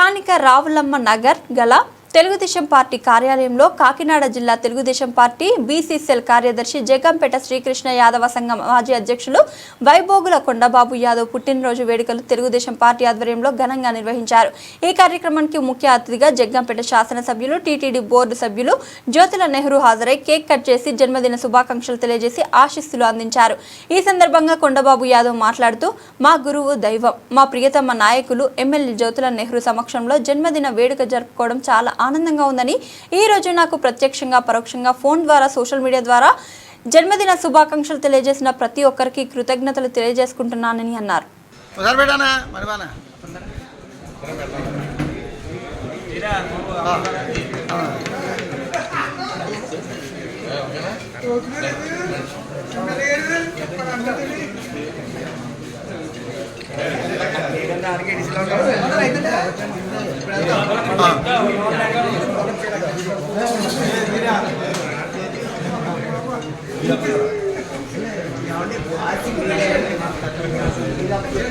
స్థానిక రావులమ్మ నగర్ గల తెలుగుదేశం పార్టీ కార్యాలయంలో కాకినాడ జిల్లా తెలుగుదేశం పార్టీ బీసీసీఎల్ కార్యదర్శి జగంపేట శ్రీకృష్ణ యాదవ సంఘం మాజీ అధ్యక్షులు వైభోగుల కొండబాబు యాదవ్ పుట్టినరోజు వేడుకలు తెలుగుదేశం పార్టీ ఆధ్వర్యంలో ఘనంగా నిర్వహించారు. ఈ కార్యక్రమానికి ముఖ్య అతిథిగా జగ్గంపేట శాసనసభ్యులు టీటీడీ బోర్డు సభ్యులు జ్యోతుల నెహ్రూ హాజరై కేక్ కట్ చేసి జన్మదిన శుభాకాంక్షలు తెలియజేసి ఆశీస్సులు అందించారు. ఈ సందర్భంగా కొండబాబు యాదవ్ మాట్లాడుతూ మా గురువు దైవం మా ప్రియతమ నాయకులు ఎమ్మెల్యే జ్యోతుల నెహ్రూ సమక్షంలో జన్మదిన వేడుక జరుపుకోవడం చాలా ఆనందంగా ఉందని ఈ రోజు నాకు ప్రత్యక్షంగా పరోక్షంగా ఫోన్ ద్వారా సోషల్ మీడియా ద్వారా జన్మదిన శుభాకాంక్షలు తెలియజేసిన ప్రతి ఒక్కరికి కృతజ్ఞతలు తెలియజేసుకుంటున్నానని అన్నారు. ఒకసారి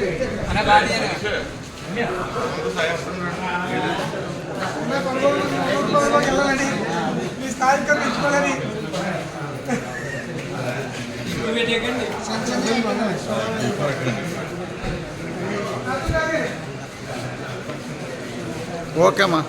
పెట్టానా మరి బానా మీ స్థాయిగా పెంచుకోవాలని ఓకే అమ్మా